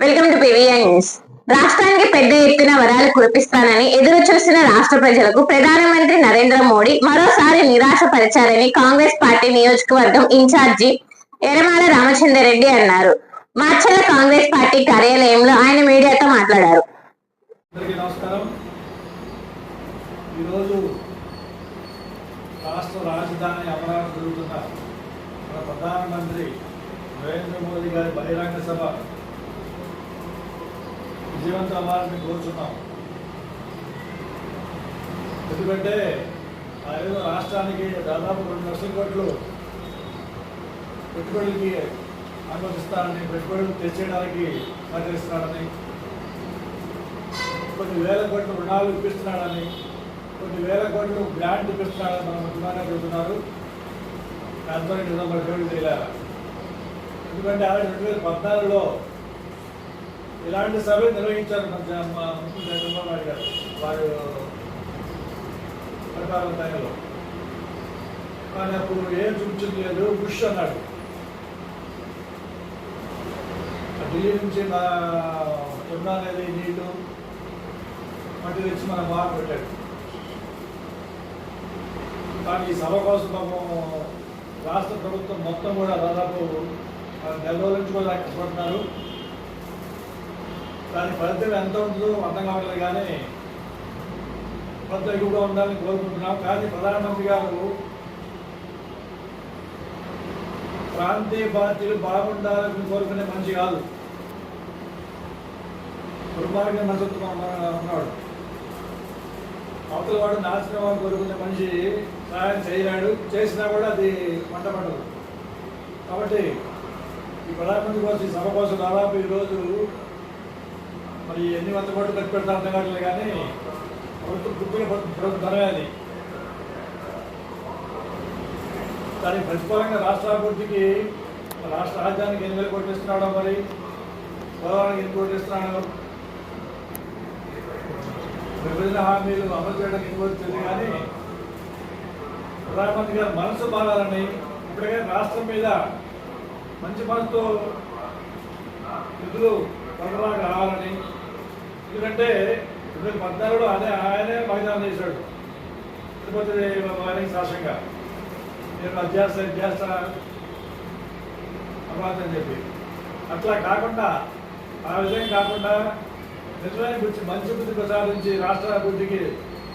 Welcome to PVN రాష్ట్రానికి పెద్ద ఎత్తున వరాలు కురిపిస్తానని ఎదురు చూసిన రాష్ట్ర ప్రజలకు ప్రధానమంత్రి నరేంద్ర మోడీ మరోసారి నిరాశపరిచారని కాంగ్రెస్ పార్టీ నియోజకవర్గం ఇన్ఛార్జి ఎరమాల రామచంద్రరెడ్డి అన్నారు. మార్చల కాంగ్రెస్ పార్టీ కార్యాలయంలో ఆయన మీడియాతో మాట్లాడారు. ఈరోజు రాష్ట్ర రాజధాని అమరావతి జరుగుతున్న మన ప్రధానమంత్రి నరేంద్ర మోదీ గారి బహిరంగ సభ విజయవంతం అవ్వాలని కోరుచున్నాం. ఎందుకంటే ఆ ఏదో రాష్ట్రానికి దాదాపు రెండు లక్షల కోట్లు పెట్టుబడులకి అనుమతిస్తారని పెట్టుబడులు తెచ్చేయడానికి సహకరిస్తారని కొన్ని వేల కోట్లు రుణాలు ఇప్పిస్తున్నాడని కొన్ని వేల కోట్లు గ్రాంట్ ఇప్పిస్తున్నాడని మన ముఖ్యమంత్రి చెబుతున్నారు. దాంతో నిజం మన తెలియాలి ఎందుకంటే ఆవిడ రెండు వేల పద్నాలుగులో ఇలాంటి సభ నిర్వహించారు మా ముఖ్యమంత్రి చంద్రబాబు నాయుడు గారు. వారు ప్రకారం టైంలో కానీ అప్పుడు ఏం చూపించింది లేదు బుష్ అన్నాడు. ఢిల్లీ నుంచి నా యమునా నది నీళ్ళు మట్టి తెచ్చి మన బాగా పెట్టాడు. కానీ ఈ సభ కోసం పాపం రాష్ట్ర ప్రభుత్వం మొత్తం కూడా దాదాపు నెల రోజుల నుంచి కూడా కష్టపడుతున్నారు. దాని ఫలితం ఎంత ఉంటుందో అర్థం కావట్లేదు కానీ కొంత ఎక్కువగా ఉండాలని కోరుకుంటున్నాం. కానీ ప్రధానమంత్రి గారు ప్రాంతీయ పార్టీలు బాగుండాలని కోరుకునే మనిషి కాదు. దుర్మార్గం నచ్చుతున్నా ఉన్నాడు అవతల వాడు నాశనం అని కోరుకునే మనిషి సహాయం చేయలేడు. చేసినా కూడా అది మంట పడదు. కాబట్టి ఈ ప్రధానమంత్రి కోసం ఈ సభ కోసం దాదాపు ఈరోజు మరి ఎన్ని వంద కోట్లు ఖర్చు పెడతా అర్థం కావట్లేదు కానీ ప్రభుత్వం గుర్తుల ప్రభుత్వం ధరే దానికి ప్రతిఫలంగా రాష్ట్ర అభివృద్ధికి రాష్ట్ర రాజ్యానికి ఎన్ని వేల కోట్లు ఇస్తున్నాడో మరి పోలవరానికి ఎన్ని కోట్లు ఇస్తున్నాడో విభజన హామీలు అమలు చేయడానికి ఇవ్వచ్చు కానీ ప్రధానమంత్రి గారు మనసు బాగాలని ఇప్పటికే రాష్ట్రం మీద మంచి మనసుతో నిధులు త్వరగా రావాలని ఎందుకంటే రెండు వేల పద్నాలుగులో అదే ఆయనే వాగ్దానం చేశాడు తిరుపతి వారికి సాక్ష్యంగా. నేను అధ్యాస అధ్యాస ఇది చెప్పి. అట్లా కాకుండా ఆ విధంగా కాకుండా నిజమైన గురించి మంచి బుద్ధి ప్రసాదించి రాష్ట్ర అభివృద్ధికి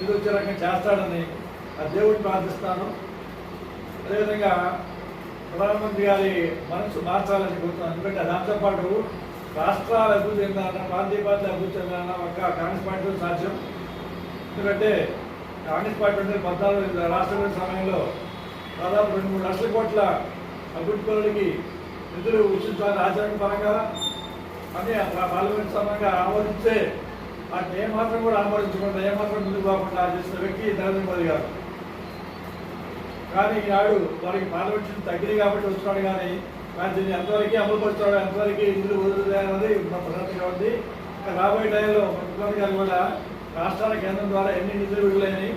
ఇది వచ్చే రకంగా చేస్తాడని ఆ దేవుడిని ప్రార్థిస్తాను. అదేవిధంగా ప్రధానమంత్రి గారి మనసు మార్చాలని కోరుతున్నాను. ఎందుకంటే దాంతో పాటు రాష్ట్రాలు అభివృద్ధి చెందాలన్నా ప్రాంతీయ పార్టీలు అభివృద్ధి చెందాలన్నా ఒక కాంగ్రెస్ పార్టీతో సాధ్యం. ఎందుకంటే కాంగ్రెస్ పార్టీ అంటే పద్నాలుగు రాష్ట్ర సమయంలో దాదాపు రెండు మూడు లక్షల కోట్ల అభివృద్ధి పనులకి నిధులు ఉచితాలు రాజ్యాంగ పరంగా. అని ఆ పార్లమెంట్ సమయంగా ఆమోదిస్తే వాటిని ఏమాత్రం కూడా ఆమోదించకుండా ఏమాత్రం ముందుకు కాకుండా చేసిన వ్యక్తి నరేంద్ర మోదీ గారు. కానీ ఈనాడు వారికి పార్లమెంట్ తగ్గింది కాబట్టి వస్తున్నాడు కానీ కానీ దీన్ని ఎంతవరకు అమలు పరుస్తాడు ఎంతవరకు నిధులు వదులుతాయి అన్నది మా ప్రధానంగా ఉంది. ఇంకా రాబోయే టైంలో ముఖ్యమంత్రి గారు కూడా రాష్ట్రాల కేంద్రం ద్వారా ఎన్ని నిధులు విడుదలైనవి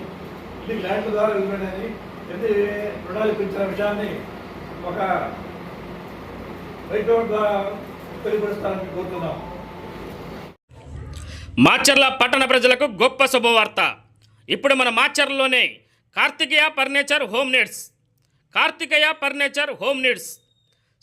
ఎన్ని గ్రాంట్ల ద్వారా విడుదలైనవి ఎన్ని రుణాలు ఇప్పించిన విషయాన్ని ఒక రైట్ ద్వారా తెలియపరుస్తారని కోరుతున్నాం. మాచర్ల పట్టణ ప్రజలకు గొప్ప శుభవార్త. ఇప్పుడు మన మాచర్లలోనే Karthikeya furniture home needs. Karthikeya furniture home needs.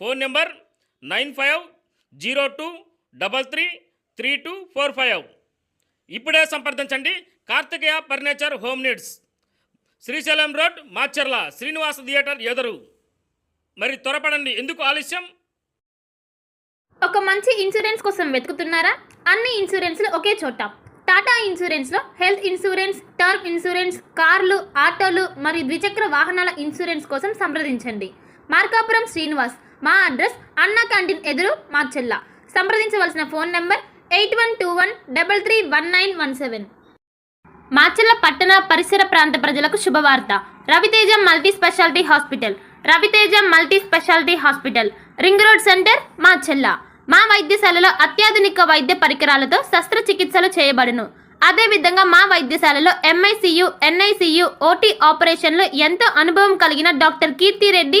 Phone number nine five zero two double three three two four five. ఇప్పుడే సంప్రదించండి. Karthikeya furniture home needs. Srisailam road Macherla Srinivasa theatre ఎదురు మరి త్వరపడండి. ఎందుకు ఆలస్యం? ఒక మంచి ఇన్సూరెన్స్ కోసం వెతుకుతున్నారా? అన్ని ఇన్సూరెన్స్లు ఒకే చోట. టాటా ఇన్సూరెన్స్లో హెల్త్ ఇన్సూరెన్స్ టర్మ్ ఇన్సూరెన్స్ కార్లు ఆటోలు మరియు ద్విచక్ర వాహనాల ఇన్సూరెన్స్ కోసం సంప్రదించండి. మార్కాపురం శ్రీనివాస్ మా అడ్రస్ అన్నా క్యాంటీన్ ఎదురు మా చెల్ల. సంప్రదించవలసిన phone number eight one two one double three one nine one seven. Macherla పట్టణ పరిసర ప్రాంత ప్రజలకు శుభవార్త. Raviteja multi speciality hospital. Raviteja multi speciality hospital. Ring road centre Macherla. మా వైద్యశాలలో అత్యాధునిక వైద్య పరికరాలతో శస్త్రచికిత్సలు చేయబడును. అదేవిధంగా మా వైద్యశాలలో ఎంఐసియు ఎన్ఐసియు ఓటీ ఆపరేషన్లు ఎంతో అనుభవం కలిగిన doctor Keerthi Reddy